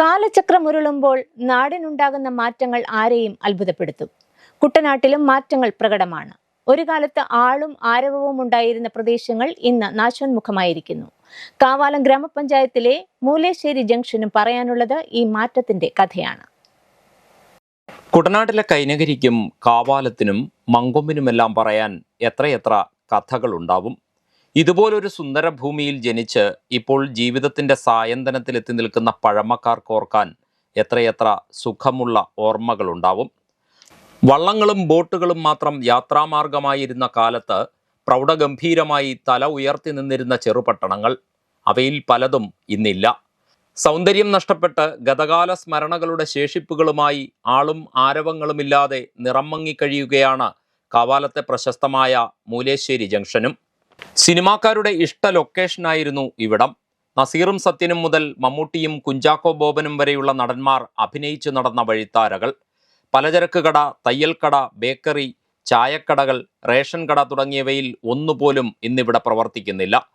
കാലചക്രം ഉരുളുമ്പോൾ നാടിനുണ്ടാകുന്ന മാറ്റങ്ങൾ ആരെയും അത്ഭുതപ്പെടുത്തും. കുട്ടനാട്ടിലും മാറ്റങ്ങൾ പ്രകടമാണ്. ഒരു കാലത്ത് ആളും ആരവവും ഉണ്ടായിരുന്ന പ്രദേശങ്ങൾ ഇന്ന് നാശോന്മുഖമായിരിക്കുന്നു. കാവാലം ഗ്രാമപഞ്ചായത്തിലെ മൂലേശ്ശേരി ജംഗ്ഷനും പറയാനുള്ളത് ഈ മാറ്റത്തിന്റെ കഥയാണ്. കുട്ടനാട്ടിലെ കൈനകരിക്കും കാവാലത്തിനും മങ്കൊമ്പിനുമെല്ലാം പറയാൻ എത്രയെത്ര കഥകളുണ്ടാവും. ഇതുപോലൊരു സുന്ദര ഭൂമിയിൽ ജനിച്ച് ഇപ്പോൾ ജീവിതത്തിന്റെ സായന്തനത്തിലെത്തി നിൽക്കുന്ന പഴമക്കാർക്കോർക്കാൻ എത്രയെത്ര സുഖമുള്ള ഓർമ്മകളുണ്ടാവും. വള്ളങ്ങളും ബോട്ടുകളും മാത്രം യാത്രാമാർഗമായിരുന്ന കാലത്ത് പ്രൗഢഗംഭീരമായി തല ഉയർത്തി നിന്നിരുന്ന ചെറുപട്ടണങ്ങൾ അവയിൽ പലതും ഇന്നില്ല. സൗന്ദര്യം നഷ്ടപ്പെട്ട് ഗതകാല സ്മരണകളുടെ ശേഷിപ്പുകളുമായി ആളും ആരവങ്ങളുമില്ലാതെ നിറം മങ്ങിക്കഴിയുകയാണ് കവാലത്തെ പ്രശസ്തമായ മൂലേശ്ശേരി ജംഗ്ഷനും. സിനിമാക്കാരുടെ ഇഷ്ട ലൊക്കേഷനായിരുന്നു ഇവിടം. നസീറും സത്യനും മുതൽ മമ്മൂട്ടിയും കുഞ്ചാക്കോ ബോബനും വരെയുള്ള നടന്മാർ അഭിനയിച്ചു നടന്ന വഴിത്താരകൾ. പലചരക്ക് കട തയ്യൽക്കട ബേക്കറി ചായക്കടകൾ റേഷൻ കട തുടങ്ങിയവയിൽ ഒന്നുപോലും ഇന്നിവിടെ പ്രവർത്തിക്കുന്നില്ല.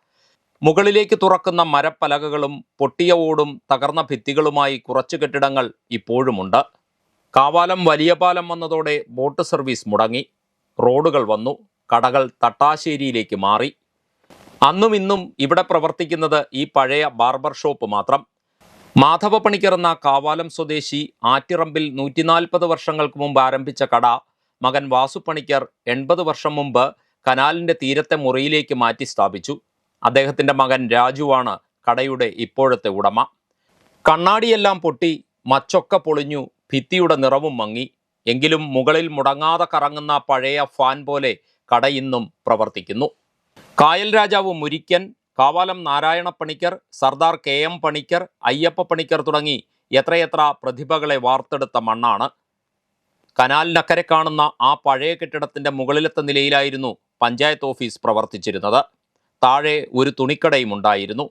മുകളിലേക്ക് തുറക്കുന്ന മരപ്പലകകളും പൊട്ടിയ ഓടും തകർന്ന ഭിത്തികളുമായി കുറച്ച് കെട്ടിടങ്ങൾ ഇപ്പോഴുമുണ്ട്. കാവാലം വലിയ പാലം വന്നതോടെ ബോട്ട് സർവീസ് മുടങ്ങി. റോഡുകൾ വന്നു. കടകൾ തട്ടാശ്ശേരിയിലേക്ക് മാറി. അന്നും ഇന്നും ഇവിടെ പ്രവർത്തിക്കുന്നത് ഈ പഴയ ബാർബർ ഷോപ്പ് മാത്രം. മാധവ പണിക്കർ എന്ന കാവാലം സ്വദേശി ആറ്റിറമ്പിൽ നൂറ്റിനാൽപ്പത് വർഷങ്ങൾക്ക് മുമ്പ് ആരംഭിച്ച കട മകൻ വാസു പണിക്കർ എൺപത് വർഷം മുമ്പ് കനാലിന്റെ തീരത്തെ മുറിയിലേക്ക് മാറ്റി സ്ഥാപിച്ചു. അദ്ദേഹത്തിന്റെ മകൻ രാജുവാണ് കടയുടെ ഇപ്പോഴത്തെ ഉടമ. കണ്ണാടിയെല്ലാം പൊട്ടി മച്ചൊക്കെ പൊളിഞ്ഞു ഭിത്തിയുടെ നിറവും മങ്ങി. എങ്കിലും മുകളിൽ മുടങ്ങാതെ കറങ്ങുന്ന പഴയ ഫാൻ പോലെ കട ഇന്നും പ്രവർത്തിക്കുന്നു. കായൽ രാജാവ് മുരിക്കൻ കാവാലം നാരായണ പണിക്കർ സർദാർ കെ എം പണിക്കർ അയ്യപ്പ പണിക്കർ തുടങ്ങി എത്രയെത്ര പ്രതിഭകളെ വാർത്തെടുത്ത മണ്ണാണ്. കനാലിനക്കരെ കാണുന്ന ആ പഴയ കെട്ടിടത്തിന്റെ മുകളിലത്തെ നിലയിലായിരുന്നു പഞ്ചായത്ത് ഓഫീസ് പ്രവർത്തിച്ചിരുന്നത്. താഴെ ഒരു തുണിക്കടയും ഉണ്ടായിരുന്നു.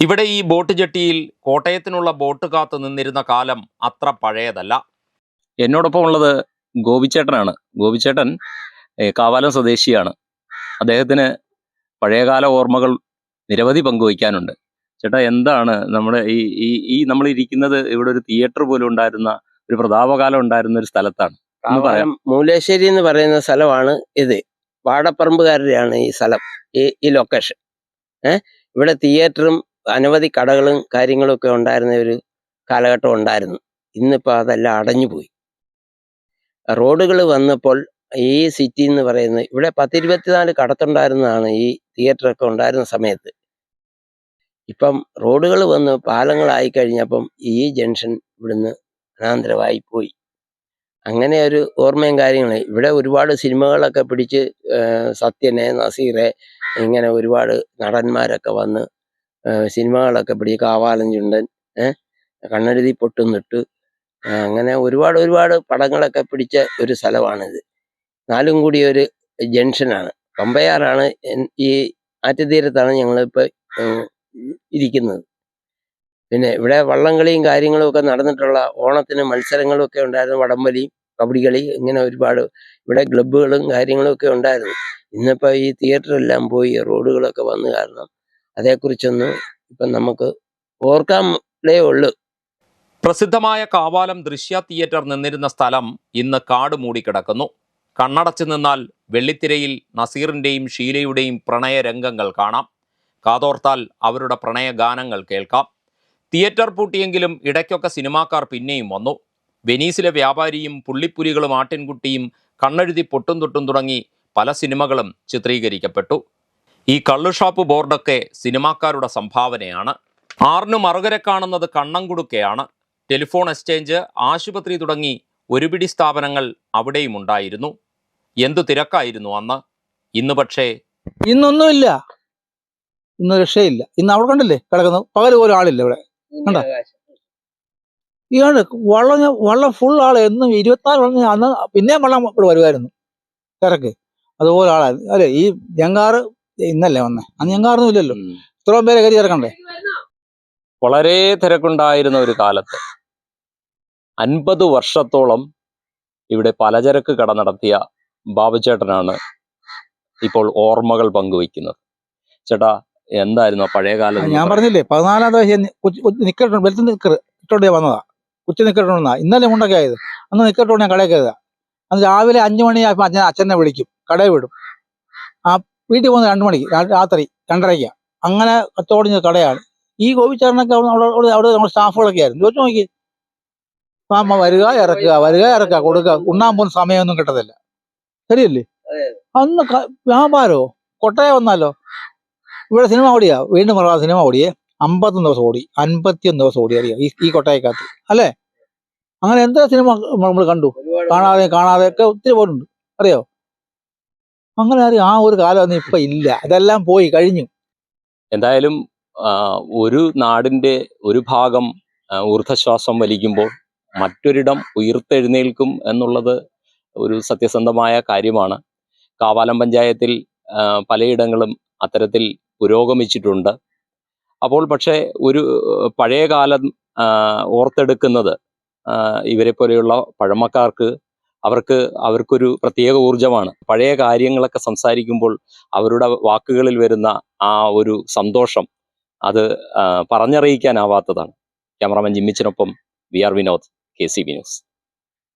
ഇവിടെ ഈ ബോട്ട് ജെട്ടിയിൽ കോട്ടയത്തിനുള്ള ബോട്ട് കാത്തു നിന്നിരുന്ന കാലം അത്ര പഴയതല്ല. എന്നോടൊപ്പം ഉള്ളത് ഗോപിച്ചേട്ടനാണ്. ഗോപിച്ചേട്ടൻ കാവാലം സ്വദേശിയാണ്. അദ്ദേഹത്തിന് പഴയകാല ഓർമ്മകൾ നിരവധി പങ്കുവയ്ക്കാനുണ്ട്. ചേട്ടാ എന്താണ് നമ്മുടെ ഈ ഈ ഈ നമ്മൾ ഇരിക്കുന്നത് ഇവിടെ ഒരു തിയേറ്റർ പോലും ഉണ്ടായിരുന്ന ഒരു പ്രതാപകാലം ഉണ്ടായിരുന്ന ഒരു സ്ഥലത്താണ്? മൂലേശ്ശേരി എന്ന് പറയുന്ന സ്ഥലമാണ് ഇത്. വാടപ്പറമ്പുകാരുടെയാണ് ഈ സ്ഥലം ഈ ഈ ലൊക്കേഷൻ ഏഹ് ഇവിടെ തിയേറ്ററും അനവധി കടകളും കാര്യങ്ങളും ഒക്കെ ഉണ്ടായിരുന്ന ഒരു കാലഘട്ടം ഉണ്ടായിരുന്നു. ഇന്നിപ്പോൾ അതെല്ലാം അടഞ്ഞുപോയി. റോഡുകൾ വന്നപ്പോൾ ഈ സിറ്റി എന്ന് പറയുന്നത് ഇവിടെ പത്തിരുപത്തിനാല് കടത്തുണ്ടായിരുന്നതാണ് ഈ തിയേറ്ററൊക്കെ ഉണ്ടായിരുന്ന സമയത്ത്. ഇപ്പം റോഡുകൾ വന്ന് പാലങ്ങളായി കഴിഞ്ഞപ്പം ഈ ജംഗ്ഷൻ ഇവിടുന്ന് അനാന്തരമായി പോയി. അങ്ങനെ ഒരു ഓർമ്മയും കാര്യങ്ങളും. ഇവിടെ ഒരുപാട് സിനിമകളൊക്കെ പിടിച്ച് സത്യനെ നസീറെ ഇങ്ങനെ ഒരുപാട് നടന്മാരൊക്കെ വന്ന് സിനിമകളൊക്കെ പിടിച്ച് കാവാലഞ്ചുണ്ടൻ ഏഹ് കണ്ണെഴുതി പൊട്ടുന്നിട്ട് അങ്ങനെ ഒരുപാട് ഒരുപാട് പടങ്ങളൊക്കെ പിടിച്ച ഒരു സ്ഥലമാണിത്. നാലും കൂടി ഒരു ജംഗ്ഷനാണ്. പമ്പയാറാണ് ഈ ആറ്റുതീരത്താണ് ഞങ്ങളിപ്പോൾ ഇരിക്കുന്നത്. പിന്നെ ഇവിടെ വള്ളംകളിയും കാര്യങ്ങളും ഒക്കെ നടന്നിട്ടുള്ള ഓണത്തിന് മത്സരങ്ങളും ഒക്കെ ഉണ്ടായിരുന്നു. വടംവലിയും കബഡി കളി ഇങ്ങനെ ഒരുപാട് ഇവിടെ ക്ലബ്ബുകളും കാര്യങ്ങളും ഒക്കെ ഉണ്ടായിരുന്നു. ഇന്നിപ്പോൾ ഈ തിയേറ്റർ എല്ലാം പോയി റോഡുകളൊക്കെ വന്നു കാരണം അതേക്കുറിച്ചൊന്നും ഇപ്പം നമുക്ക് ഓർക്കാമേ ഉള്ളൂ. പ്രസിദ്ധമായ കാവാലം ദൃശ്യ തിയേറ്റർ നിന്നിരുന്ന സ്ഥലം ഇന്ന് കാട് മൂടിക്കിടക്കുന്നു. കണ്ണടച്ചു നിന്നാൽ വെള്ളിത്തിരയിൽ നസീറിന്റെയും ഷീലയുടെയും പ്രണയ രംഗങ്ങൾ കാണാം. കാതോർത്താൽ അവരുടെ പ്രണയ ഗാനങ്ങൾ കേൾക്കാം. തിയേറ്റർ പൂട്ടിയെങ്കിലും ഇടയ്ക്കൊക്കെ സിനിമാക്കാർ പിന്നെയും വന്നു. വെനീസിലെ വ്യാപാരിയും പുള്ളിപ്പുലികളും ആട്ടിൻകുട്ടിയും കണ്ണെഴുതി പൊട്ടും തൊട്ടും തുടങ്ങി പല സിനിമകളും ചിത്രീകരിക്കപ്പെട്ടു. ഈ കള്ളുഷാപ്പ് ബോർഡൊക്കെ സിനിമാക്കാരുടെ സംഭാവനയാണ്. ആറിനു മറുകരെ കാണുന്നത് കണ്ണംകുടുക്കയാണ്. ടെലിഫോൺ എക്സ്ചേഞ്ച് ആശുപത്രി തുടങ്ങി ഒരുപിടി സ്ഥാപനങ്ങൾ അവിടെയും ഉണ്ടായിരുന്നു. എന്തു തിരക്കായിരുന്നു അന്ന്? ഇന്ന് പക്ഷേ ഇന്നൊന്നുമില്ല. ഇന്ന് രക്ഷയില്ല. ഇന്ന് അവിടെ കണ്ടില്ലേ? കിടക്കുന്നു. പകൽ പോലും ആളില്ല ഇവിടെ. കണ്ടോ? ഇയാണ് വള്ളം വള്ളം ഫുൾ ആൾ എന്നും ഇരുപത്തിനാല് വള്ളം അന്ന് പിന്നെയും വള്ളം ഇവിടെ വരുമായിരുന്നു തിരക്ക്. അതുപോലെ ആളായിരുന്നു അല്ലെ? ഈ ജങ്കാറ് ഇന്നല്ലേ വന്നേ? അന്ന് ജങ്കാറൊന്നും ഇല്ലല്ലോ. ഇത്രയും പേരെ കയറി ഇറക്കണ്ടേ? വളരെ തിരക്കുണ്ടായിരുന്ന ഒരു കാലത്ത് അൻപത് വർഷത്തോളം ഇവിടെ പലചരക്ക് കട നടത്തിയ ബാബുചേട്ടനാണ് ഇപ്പോൾ ഓർമ്മകൾ പങ്കുവയ്ക്കുന്നത്. ചേട്ടാ എന്തായിരുന്നു പഴയ കാലം ഞാൻ പറഞ്ഞില്ലേ പതിനാലാം തീയതി നിക്കർ വെളുത്ത് നിക്കർ ഇട്ടോണ്ട് ഞാൻ വന്നതാ. ഉച്ച നിക്കട്ടോണ്ടാ ഇന്നലെ മുണ്ടൊക്കെ ആയത്. അന്ന് നിക്കട്ടോണ്ട് ഞാൻ കടയിൽ കയറുക അന്ന് രാവിലെ അഞ്ചു മണി അച്ഛൻ അച്ഛനെ വിളിക്കും. കടയിൽ വിടും. ആ വീട്ടിൽ പോകുന്നത് രണ്ടു മണിക്ക് രാത്രി രണ്ടരയ്ക്ക്. അങ്ങനെ ചെയ്ത കടയാണ്. ഈ ഗോപിച്ചേട്ടനൊക്കെ അവിടെ അവിടെ അവിടെ നമ്മുടെ സ്റ്റാഫുകളൊക്കെ ആയിരുന്നു. ചോദിച്ചു നോക്കി. അമ്മ വരിക ഇറക്കുക വരിക ഇറക്കുക കൊടുക്കുക. ഉണ്ണാൻ പോകുന്ന സമയമൊന്നും കിട്ടത്തില്ല. ശരിയല്ലേ? അന്ന് വ്യാപാരോ? കൊട്ടയ വന്നാലോ? ഇവിടെ സിനിമ ഓടിയാ? വീണ്ടും പറയാം സിനിമ ഓടിയേ? അമ്പത്തൊന്ന് ദിവസം ഓടി. അൻപത്തിയൊന്ന് ദിവസം ഓടി അറിയാം? ഈ ഈ കൊട്ടയക്കകത്ത്. അല്ലേ? അങ്ങനെ എന്താ സിനിമ നമ്മൾ കണ്ടു. കാണാതെ കാണാതെ ഒക്കെ ഒത്തിരി പോയിട്ടുണ്ട്. അറിയോ? അങ്ങനെ അറിയാം? ആ ഒരു കാലം ഒന്നും ഇപ്പൊ ഇല്ല. അതെല്ലാം പോയി കഴിഞ്ഞു. എന്തായാലും ഒരു നാടിന്റെ ഒരു ഭാഗം ഊർദ്ധശ്വാസം വലിക്കുമ്പോൾ മറ്റൊരിടം ഉയർത്തെഴുന്നേൽക്കും എന്നുള്ളത് ഒരു സത്യസന്ധമായ കാര്യമാണ്. കാവാലം പഞ്ചായത്തിൽ പലയിടങ്ങളും അത്തരത്തിൽ പുരോഗമിച്ചിട്ടുണ്ട്. അപ്പോൾ പക്ഷേ ഒരു പഴയ കാലം ഓർത്തെടുക്കുന്നത് ഇവരെ പോലെയുള്ള പഴമക്കാർക്ക് അവർക്ക് അവർക്കൊരു പ്രത്യേക ഊർജമാണ് പഴയ കാര്യങ്ങളൊക്കെ സംസാരിക്കുമ്പോൾ അവരുടെ വാക്കുകളിൽ വരുന്ന ആ ഒരു സന്തോഷം അത് പറഞ്ഞറിയിക്കാനാവാത്തതാണ്. Cameraman ജിമ്മിച്ചിനൊപ്പം V R Vinod K C V news.